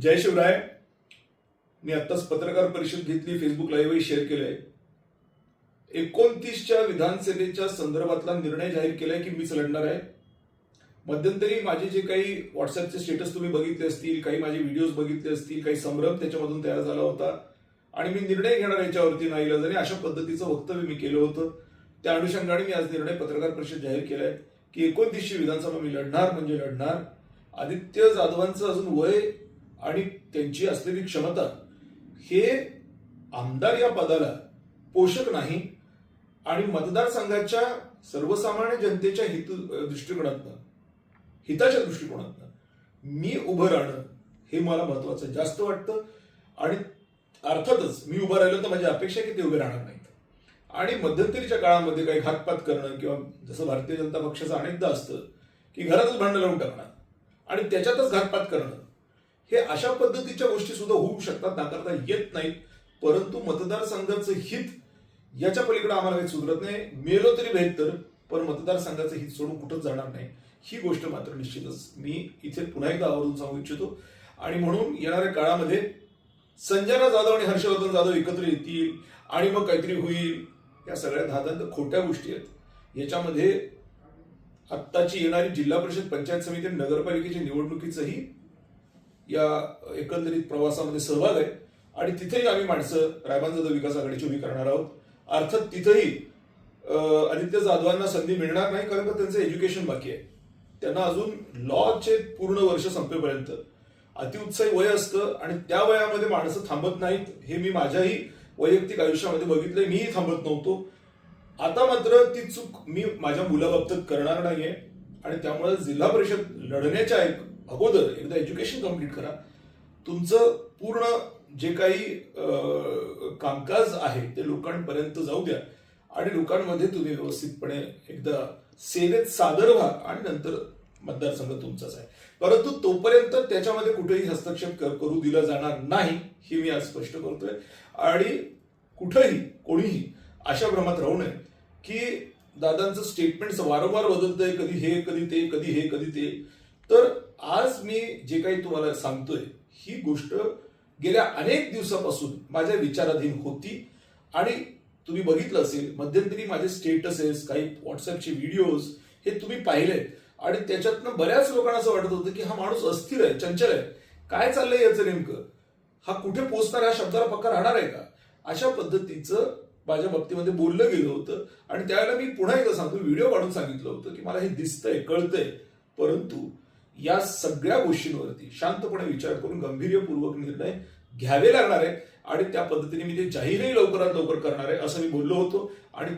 जय शिवराय. मी आत्ताच पत्रकार परिषद घेतली फेसबुक लाईव्हही शेअर केलंय. एकोणतीसच्या विधानसभेच्या संदर्भातला निर्णय जाहीर केलाय की मीच लढणार आहे. मध्यंतरी माझे जे काही व्हॉट्सअपचे स्टेटस तुम्ही बघितले असतील काही माझे व्हिडिओज बघितले असतील काही संभ्रम त्याच्यामधून तयार झाला होता. आणि मी निर्णय घेणार याच्यावरती नाही जरी अशा पद्धतीचं वक्तव्य मी केलं होतं. त्या अनुषंगाने मी आज निर्णय पत्रकार परिषद जाहीर केलाय की एकोणतीसची विधानसभा मी लढणार म्हणजे लढणार. आदित्य जाधवांचं अजून वय आणि त्यांची असलेली क्षमता हे आमदार या पदाला पोषक नाही. आणि मतदारसंघाच्या सर्वसामान्य जनतेच्या हित दृष्टिकोनातनं हिताच्या दृष्टिकोनातनं मी उभं राहणं हे मला महत्वाचं जास्त वाटतं आणि अर्थातच मी उभं राहिलो तर माझी अपेक्षा की ते उभे राहणार नाहीत. आणि मध्यंतरीच्या काळामध्ये काही घातपात करणं किंवा जसं भारतीय जनता पक्षाचं अनेकदा असतं की घरातच भांडण लावून टाकणार आणि त्याच्यातच घातपात करणं. हे अशा पद्धतीच्या गोष्टी सुद्धा होऊ शकतात नाकारता येत नाहीत. परंतु मतदारसंघाचं हित याच्या पलीकडे आम्हाला काही सुधरत नाही. मेलो तरी बेहतर पण मतदारसंघाचं हित सोडून कुठंच जाणार नाही. ही गोष्ट मात्र निश्चितच मी इथे पुन्हा एकदा आवर्जून सांगू इच्छितो. आणि म्हणून येणाऱ्या काळामध्ये संजना जाधव आणि हर्षवर्धन जाधव एकत्र येतील आणि मग काहीतरी होईल. या सगळ्या धादांत खोट्या गोष्टी आहेत. याच्यामध्ये आत्ताची येणारी जिल्हा परिषद पंचायत समिती आणि नगरपालिकेच्या निवडणुकीचंही या एकंदरीत प्रवासामध्ये सहभाग आहे. आणि तिथेही आम्ही माणसं रायबांजा विकास आघाडीची उभी करणार आहोत. अर्थात तिथेही आदित्य जाधवांना संधी मिळणार नाही कारण का त्यांचं एज्युकेशन बाकी आहे. त्यांना अजून लॉचे पूर्ण वर्ष संपेपर्यंत. अतिउत्साही वय असतं आणि त्या वयामध्ये माणसं थांबत नाहीत हे मी माझ्याही वैयक्तिक आयुष्यामध्ये बघितलंय. मीही थांबत नव्हतो. आता मात्र ती चूक मी माझ्या मुलाबाबतीत करणार नाहीये. आणि त्यामुळे जिल्हा परिषद लढण्याच्या एक अगोदर एकदा एज्युकेशन कंप्लीट करा. तुमचं पूर्ण जे काही कामकाज आहे ते लोकांपर्यंत जाऊ द्या. आणि लोकांमध्ये तुम्ही व्यवस्थितपणे एकदा सेवेत सादर व्हा आणि नंतर मतदारसंघ तुमचाच आहे. परंतु तोपर्यंत त्याच्यामध्ये कुठेही हस्तक्षेप कर- करू दिला जाणार नाही हे मी आज स्पष्ट करतोय. आणि कुठंही कोणीही अशा भ्रमात राहू नये की दादांचं स्टेटमेंट वारंवार बदलतंय कधी हे कधी ते कधी हे कधी ते. तर आज मी जे काही तुम्हाला सांगतोय ही गोष्ट गेल्या अनेक दिवसापासून माझ्या विचाराधीन होती. आणि तुम्ही बघितलं असेल मध्यंतरी माझे स्टेटसेस काही व्हॉट्सअपचे व्हिडिओज हे तुम्ही पाहिले आणि त्याच्यातनं बऱ्याच लोकांना असं वाटत होतं की हा माणूस अस्थिर आहे चंचल आहे. काय चाललंय याचं नेमकं? हा कुठे पोहोचणार? ह्या शब्दाला पक्का राहणार आहे का? अशा पद्धतीचं माझ्या बाबतीमध्ये बोललं गेलं होतं. आणि त्यावेळेला मी पुन्हा एकदा सांगतो व्हिडिओ काढून सांगितलं होतं की मला हे दिसतंय कळतंय. परंतु या सगळ्या गोष्टींवरती शांतपणे विचार करून गांभीर्यपूर्वक निर्णय घ्यावे लागणार आहे. आणि त्या पद्धतीने मी ते जाहीरही लवकरात लवकर करणार आहे असं मी बोललो होतो. आणि